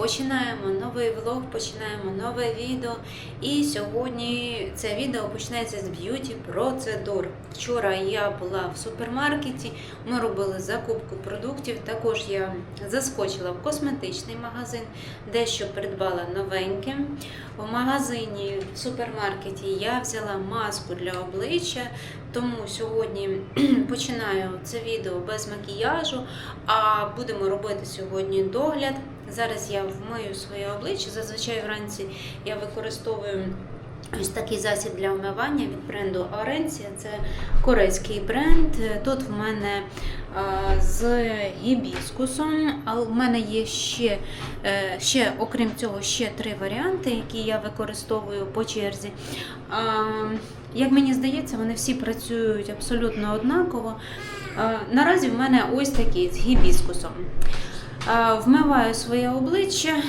Починаємо новий влог, починаємо нове відео. І сьогодні це відео починається з б'юті процедур. Вчора я була в супермаркеті, ми робили закупку продуктів. Також я заскочила в косметичний магазин, дещо придбала новеньке. В магазині в супермаркеті я взяла маску для обличчя, тому сьогодні починаю це відео без макіяжу. А будемо робити сьогодні догляд. Зараз я вмию своє обличчя. Зазвичай вранці я використовую ось такий засіб для вмивання від бренду Оренція. Це корейський бренд. Тут в мене з гібіскусом, а в мене є ще, е, ще, окрім цього, ще три варіанти, які я використовую по черзі. Як мені здається, вони всі працюють абсолютно однаково. Наразі в мене ось такий з гібіскусом. Е, Вмиваю своє обличчя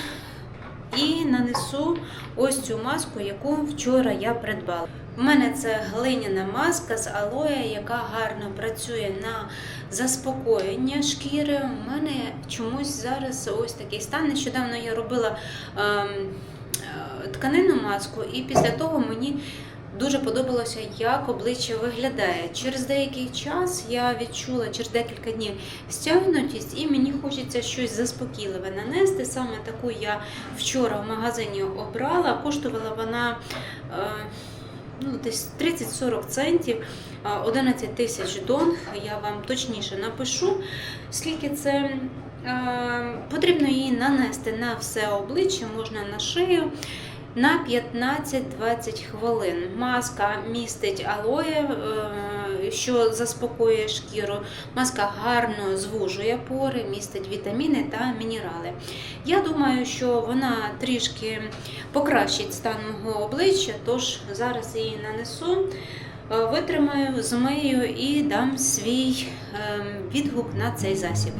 і нанесу ось цю маску, яку вчора я придбала. У мене це глиняна маска з алоє, яка гарно працює на заспокоєння шкіри. У мене чомусь зараз ось такий стан. Нещодавно я робила ем, е, тканинну маску, і після того мені Дуже подобалося, як обличчя виглядає. Через деякий час я відчула через декілька днів стягнутість, і мені хочеться щось заспокійливе нанести. Саме таку я вчора в магазині обрала. Коштувала вона е, ну, десь 30-40 центів, е, 11 тисяч донг. Я вам точніше напишу, скільки це. Е, Потрібно її нанести на все обличчя, можна на шию на 15-20 хвилин. Маска містить алоє, е, що заспокоює шкіру. Маска гарно звужує пори, містить вітаміни та мінерали. Я думаю, що вона трішки покращить стан мого обличчя, тож зараз її нанесу. е, Витримаю, змию і дам свій ем, відгук на цей засіб.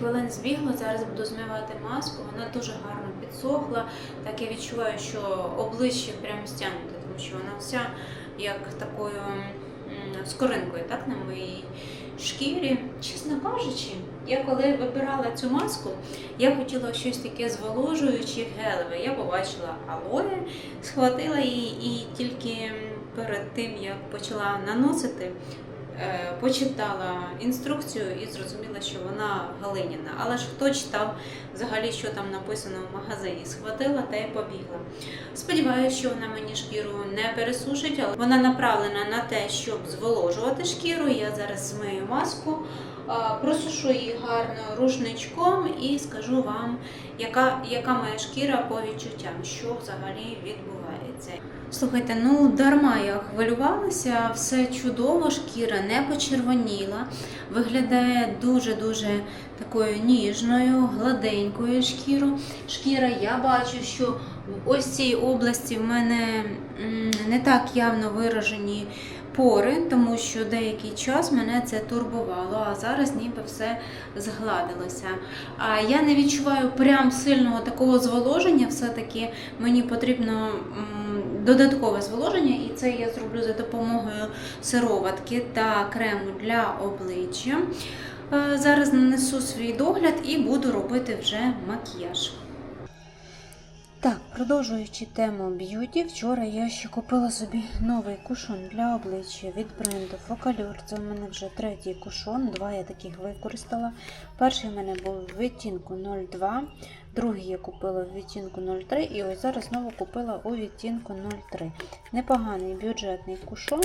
Хвилин збігло. Зараз буду змивати маску. Вона дуже гарно підсохла. Так я відчуваю, що обличчя прямо стягнуте, тому що вона вся як такою скоринкою, так, на моїй шкірі. Чесно кажучи, я коли вибирала цю маску, я хотіла щось таке зволожуюче, гелеве. Я побачила алоє, схватила її і тільки перед тим, як почала наносити, почитала інструкцію і зрозуміла, що вона галиніна. Але ж хто читав взагалі, що там написано в магазині? Схватила та й побігла. Сподіваюся, що вона мені шкіру не пересушить, але вона направлена на те, щоб зволожувати шкіру. Я зараз змию маску. Просушу її гарно рушничком і скажу вам, яка, яка моя шкіра по відчуттям, що взагалі відбувається. Слухайте, ну дарма я хвилювалася, все чудово, шкіра не почервоніла, виглядає дуже-дуже такою ніжною, гладенькою шкіру. Шкіра, я бачу, що ось цій області в мене не так явно виражені пори, тому що деякий час мене це турбувало, а зараз ніби все згладилося. А я не відчуваю прям сильного такого зволоження, все-таки мені потрібно додаткове зволоження, і це я зроблю за допомогою сироватки та крему для обличчя. Е, Зараз нанесу свій догляд і буду робити вже макіяж. Так, продовжуючи тему б'юті, вчора я ще купила собі новий кушон для обличчя від бренду Focallure. Це у мене вже третій кушон, два я таких використала. Перший у мене був в відтінку 02, другий я купила в відтінку 03 і ось зараз знову купила у відтінку 03. Непоганий бюджетний кушон.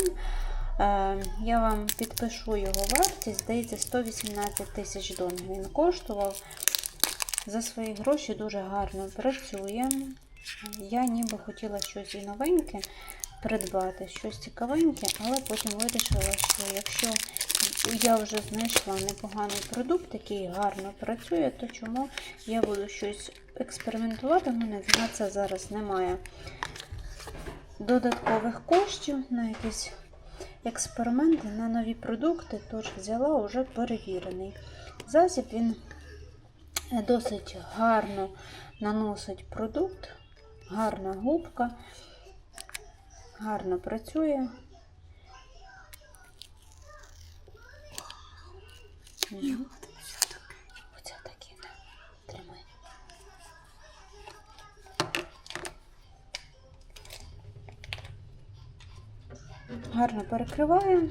Е, Я вам підпишу його вартість, здається, 118 тисяч дон він коштував. За свої гроші дуже гарно працює. Я ніби хотіла щось і новеньке придбати, щось цікавеньке, але потім вирішила, що якщо я вже знайшла непоганий продукт, який гарно працює, то чому я буду щось експериментувати? У мене на це зараз немає додаткових коштів на якісь експерименти, на нові продукти, тож взяла вже перевірений. Засіб він досить гарно наносить продукт, гарна губка, гарно працює. Оце такі. Тримай. Гарно перекриває.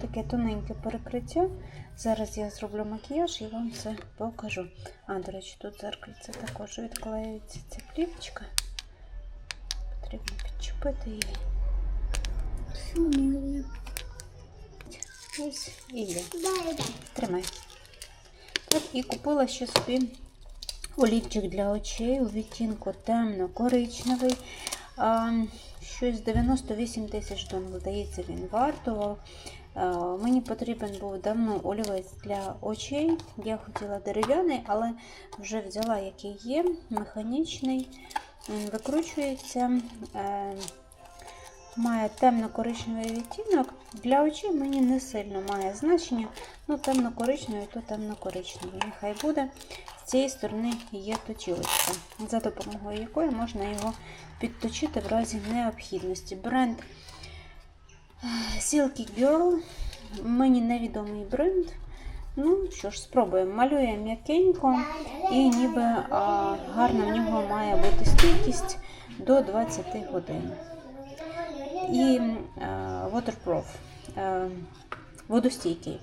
Таке тоненьке перекриття. Зараз я зроблю макіяж і вам все покажу. А, до речі, тут зеркальце також відклеюється ця плівочка. Потрібно підчепити її. Ось і йде. Дай, дай. Тримай. Так, і купила ще собі олівчик для очей у відтінку темно-коричневий. Щось 98 тисяч дон, здається, він вартував. А, Мені потрібен був давно олівець для очей. Я хотіла дерев'яний, але вже взяла, який є, механічний. Викручується. е, Має темно-коричневий відтінок. Для очей мені не сильно має значення. Ну, темно-коричневий, то темно-коричневий. Нехай буде. З цієї сторони є точілочка, за допомогою якої можна його підточити в разі необхідності. Бренд е, Silky Girl. Мені невідомий бренд. Ну що ж, спробуємо. Малює м'якенько і ніби а, гарна в нього має бути стійкість до 20 годин і е, waterproof, е, водостійкий.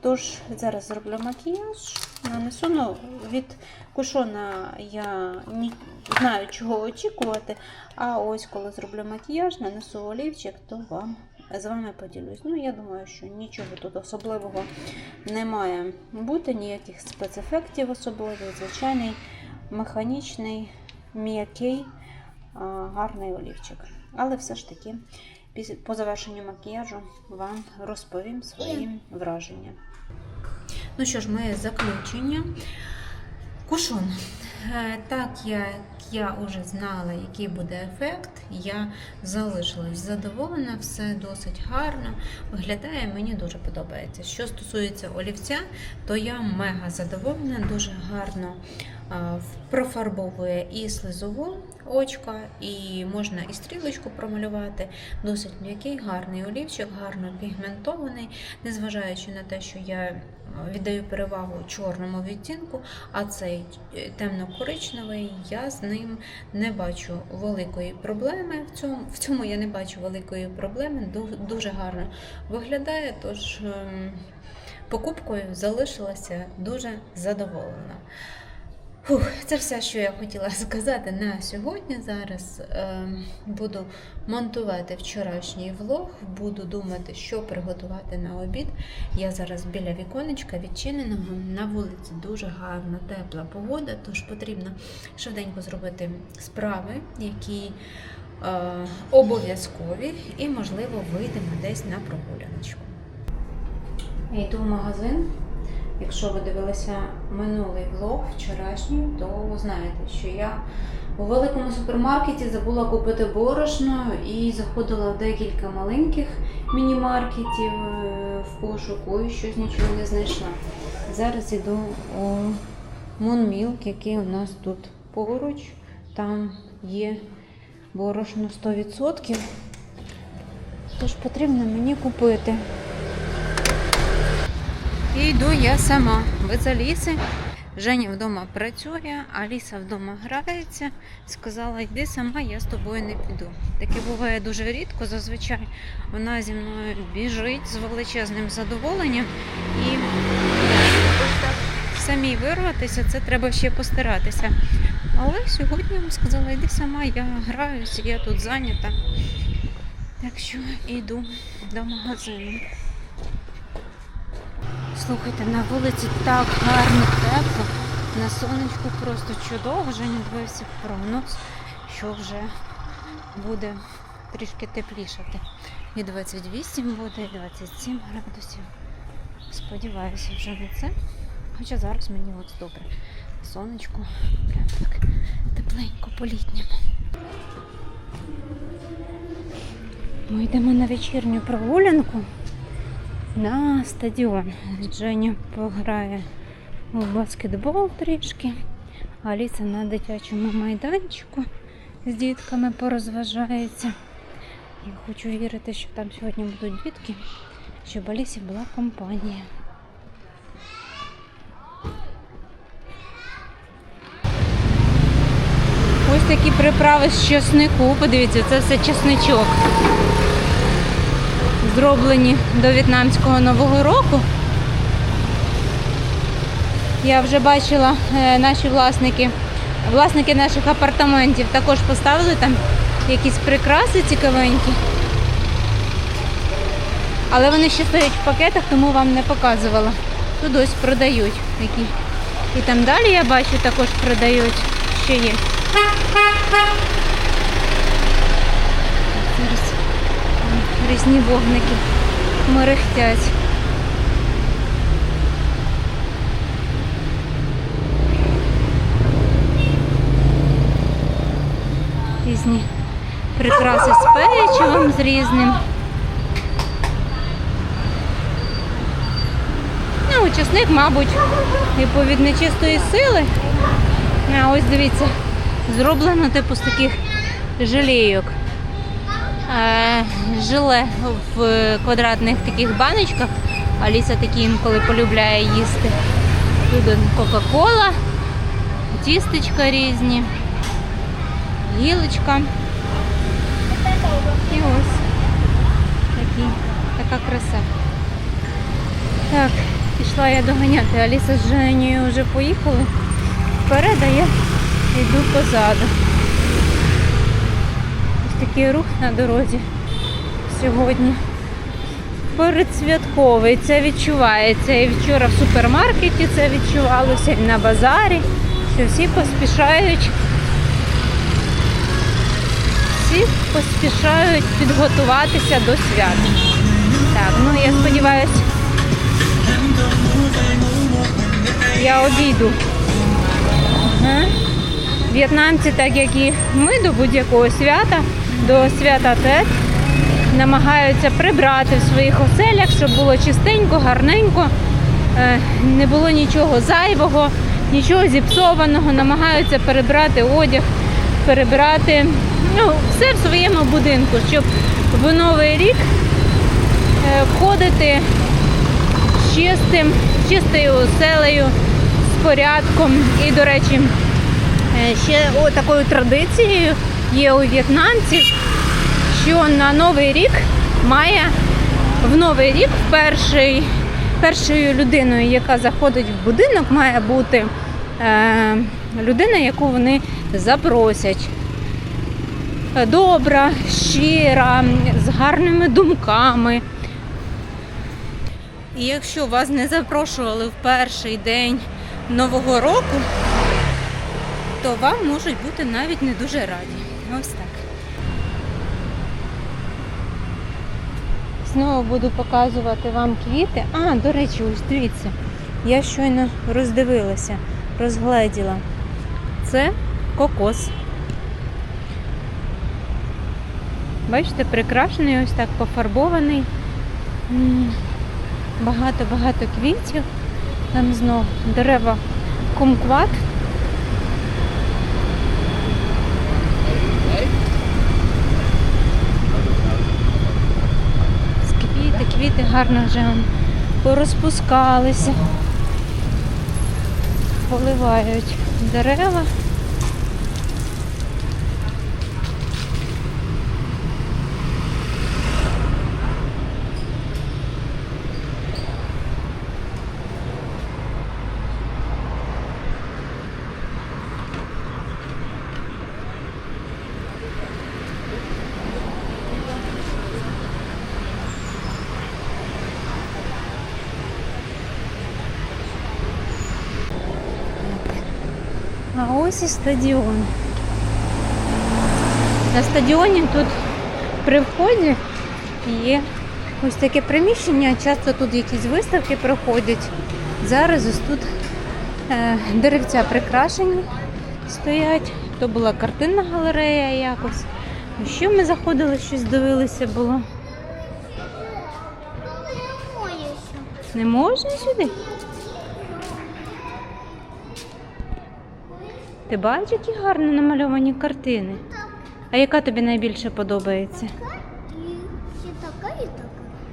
Тож, зараз зроблю макіяж, нанесу. Ну, від кушона я не знаю, чого очікувати. А ось коли зроблю макіяж, нанесу олівчик, то вам з вами поділюсь. Ну, я думаю, що нічого тут особливого не має бути, ніяких спецефектів особливих, звичайний механічний, м'який, гарний олівчик. Але все ж таки, по завершенню макіяжу вам розповім свої враження. Ну що ж, моє заключення. Кушон. Е, Так як я вже знала, який буде ефект, я залишилась задоволена, все досить гарно виглядає, мені дуже подобається. Що стосується олівця, то я мега задоволена, дуже гарно профарбовує і слизову очка, і можна і стрілочку промалювати. Досить м'який, гарний олівчик, гарно пігментований, незважаючи на те, що я е, віддаю перевагу чорному відтінку, а цей е, темно-коричневий, я з ним не бачу великої проблеми. В цьому, в цьому я не бачу великої проблеми, дуже гарно виглядає, тож ем, покупкою залишилася дуже задоволена. Фух, це все, що я хотіла сказати на сьогодні. Зараз ем, буду монтувати вчорашній влог, буду думати, що приготувати на обід. Я зараз біля віконечка відчиненого. На вулиці дуже гарна, тепла погода, тож потрібно швиденько зробити справи, які е, обов'язкові, і, можливо, вийдемо десь на прогуляночку. Я йду в магазин. Якщо ви дивилися минулий влог вчорашній, то знаєте, що я у великому супермаркеті забула купити борошно і заходила в декілька маленьких міні-маркетів е, в пошуку і щось нічого не знайшла. Зараз іду у Moonmilk, який у нас тут поруч. Там є борошно 100%. Тож потрібно мені купити. І йду я сама без Аліси. Женя вдома працює, Аліса вдома грається. Сказала, йди сама, я з тобою не піду. Таке буває дуже рідко. Зазвичай вона зі мною біжить з величезним задоволенням. І самій вирватися, це треба ще постаратися. Але сьогодні я сказала, йди сама, я граюся, я тут зайнята. Так що йду до магазину. Слухайте, на вулиці так гарно, тепло. На сонечку просто чудово. Женя дивився прогноз, що вже буде трішки теплішати. І 28 буде, і 27 градусів. Сподіваюся вже на це. Хоча зараз мені от добре. Сонечко, прям так тепленько по-літньому. Ми йдемо на вечірню прогулянку на стадіон. Женя пограє у баскетбол трішки. Аліса на дитячому майданчику з дітками порозважається. Я хочу вірити, що там сьогодні будуть дітки, щоб Алісі була компанія. Ось такі приправи з чеснику. Подивіться, це все чесничок. Зроблені до в'єтнамського нового року. Я вже бачила е, наші власники, власники наших апартаментів також поставили там якісь прикраси цікавенькі. Але вони ще стоять в пакетах, тому вам не показувала. Тут ось продають такі. І там далі я бачу також продають ще є. Зараз різні вогники мерехтять. Різні прикраси з печивом з різним. Ну, чесник, мабуть, типу від нечистої сили. А ось дивіться, зроблено типу з таких желейок. Е, Желе в квадратних таких баночках. Аліса такі інколи полюбляє їсти. Тут Кока-Кола, тістечка різні, гілочка. І ось такі, така краса. Так, пішла я доганяти. Аліса з Женєю вже поїхали вперед, а я йду позаду. Такий рух на дорозі сьогодні. Передсвятковий, це відчувається. І вчора в супермаркеті це відчувалося, і на базарі, що всі поспішають. Всі поспішають підготуватися до свята. Так, ну я сподіваюся, я обійду. В'єтнамці, так як і ми до будь-якого свята, до свята Тет, намагаються прибрати в своїх оселях, щоб було чистенько, гарненько, е, не було нічого зайвого, нічого зіпсованого, намагаються перебрати одяг, перебрати ну, все в своєму будинку, щоб в новий рік е, входити з чистим, з чистою оселею, з порядком. І, до речі, е, ще о, такою традицією є у в'єтнамців, що на Новий рік має в Новий рік перший, першою людиною, яка заходить в будинок, має бути е, людина, яку вони запросять. Добра, щира, з гарними думками. І якщо вас не запрошували в перший день Нового року, то вам можуть бути навіть не дуже раді. Ось так. Знову буду показувати вам квіти. А, до речі, ось дивіться. Я щойно роздивилася, розгледіла. Це кокос. Бачите, прикрашений, ось так пофарбований. Багато-багато квітів. Там знов дерева кумкват. З Квіти, гарно вже порозпускалися. Поливають дерева. Ось і стадіон. На стадіоні тут при вході є ось таке приміщення. Часто тут якісь виставки проходять. Зараз ось тут е, деревця прикрашені стоять. То була картинна галерея якось. Ну, Що ми заходили, щось дивилися було. Не можна сюди? Ти бачиш, які гарно намальовані картини? А яка тобі найбільше подобається? Такая и такая.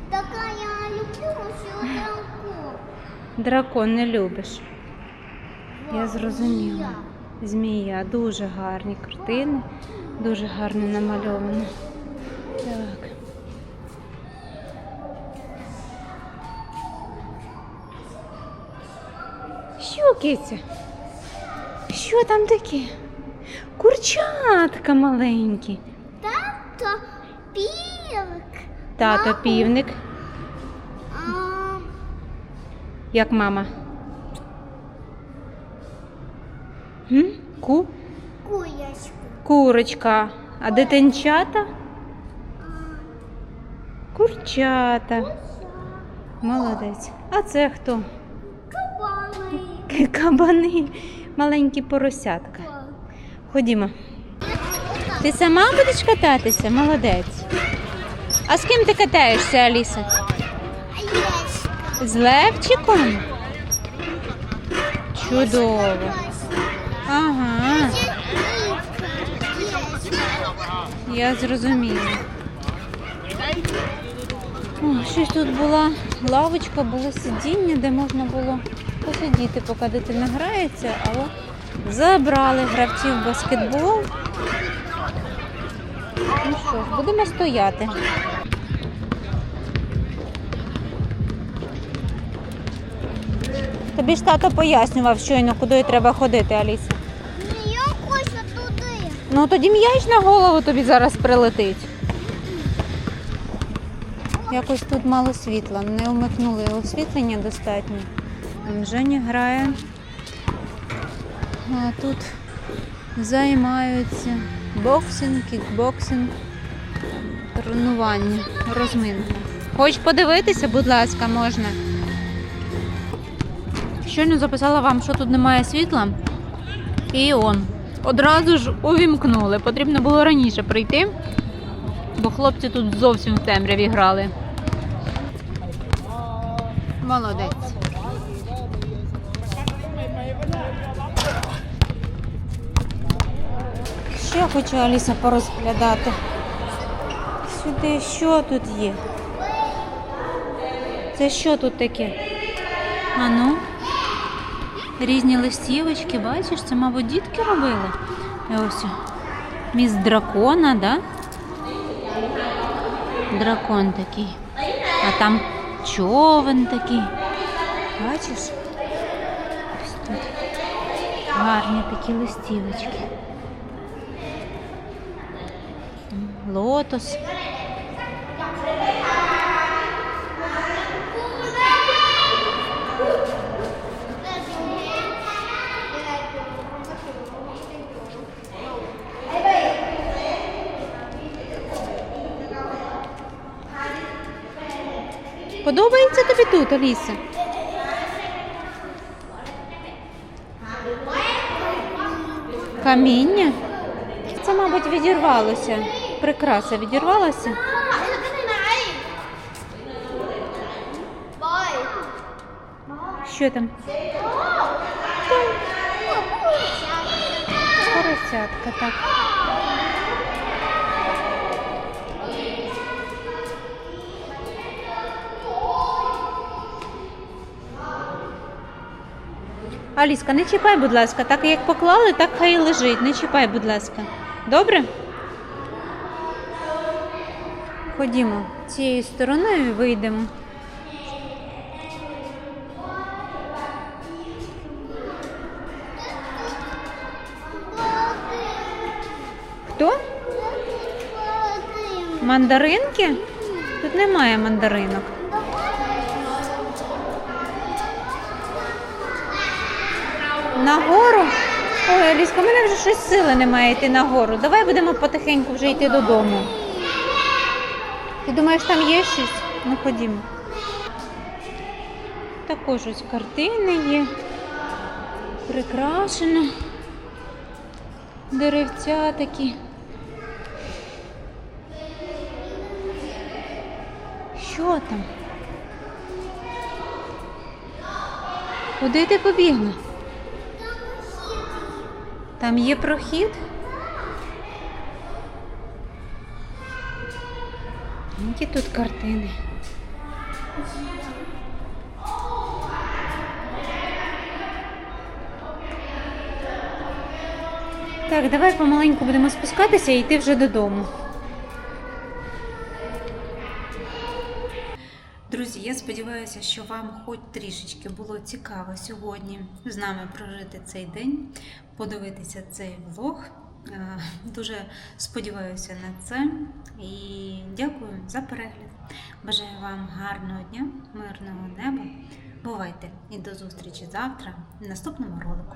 Такая я люблю все такое. Дракон не любиш. Я зрозуміла. Змія, дуже гарні картини, дуже гарно намальовано. Так. Що? Що там таке? Курчатка маленькі. Тато пилк. Тато півник, А, як мама. М? Ку? куячку. Курочка. А дитинчата? Курчата. Молодець. А це хто? Кабани. Кабани. Маленькі поросятка. Ходімо. Ти сама будеш кататися? Молодець. А з ким ти катаєшся, Аліса? З Левчиком? Чудово. Ага, я зрозуміла. О, щось тут була лавочка, було сидіння, де можна було посидіти, поки дитина грається, але забрали гравців баскетбол. Ну що ж, будемо стояти. Тобі ж тато пояснював щойно, куди треба ходити, Аліса. Ні, я хочу туди. Ну тоді м'яч на голову тобі зараз прилетить. Якось тут мало світла, не вмикнули освітлення достатньо. Женя грає. А тут займаються боксинг, кікбоксинг, тренування, розминка. Хочеш подивитися, будь ласка, можна. Щойно записала вам, що тут немає світла. І он. Одразу ж увімкнули. Потрібно було раніше прийти, бо хлопці тут зовсім в темряві грали. Молодець. Ще хочу Аліса порозглядати. Сюди що тут є? Це що тут таке? А ну? Різні листівочки, бачиш, це, мабуть, дітки робили. І ось міст дракона, да? Дракон такий. А там човен такий. Бачиш? Гарні такі листівочки. Лотос. Подобається тобі тут, Аліса? Каміння? Це, мабуть, відірвалося. Прикраса відірвалася. Що там? Поросятка, так. Аліска, не чіпай, будь ласка, так як поклали, так хай і лежить. Не чіпай, будь ласка. Добре? Ходімо цією стороною вийдемо. Хто? Мандаринки? Тут немає мандаринок. Нагору Ой, Аліска, в мене вже щось сили немає йти нагору. Давай будемо потихеньку вже йти додому. Ти думаєш, там є щось? Ну ходімо. Також ось картини є. Прикрашено. Деревця такі. Що там? Куди ти побігла? Там є прохід? Які тут картини? Так, давай помаленьку будемо спускатися і йти вже додому. Сподіваюся, що вам хоч трішечки було цікаво сьогодні з нами прожити цей день, подивитися цей влог. Е, Дуже сподіваюся на це і дякую за перегляд. Бажаю вам гарного дня, мирного неба. Бувайте і до зустрічі завтра в наступному ролику.